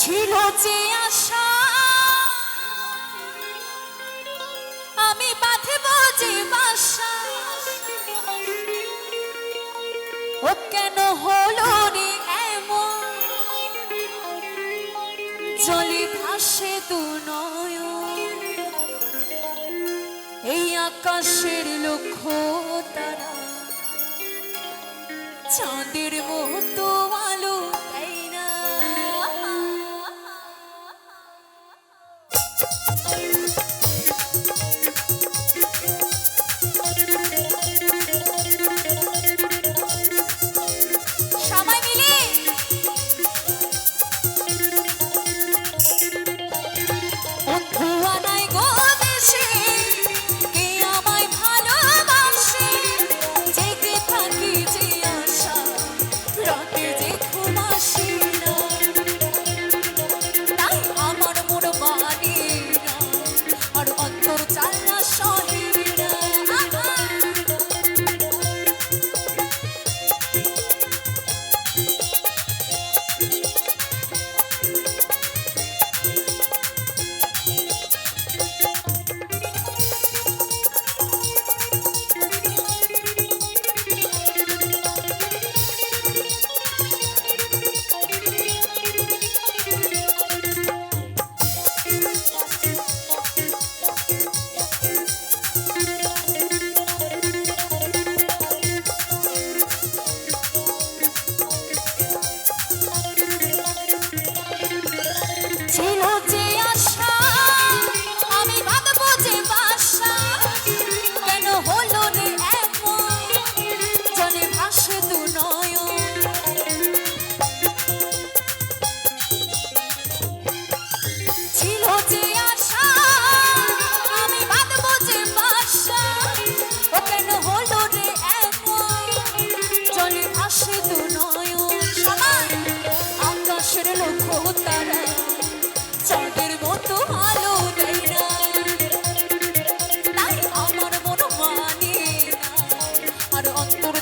ছিল যে আশা। আমি বাঁধিব যে বাসা। ও কেন হলো রে এমন? জলে ভাসে তু নয় এই আকাশের লক্ষ্য তারা। চাঁদের মতো আলো নাই গো দেশে আর অন্তর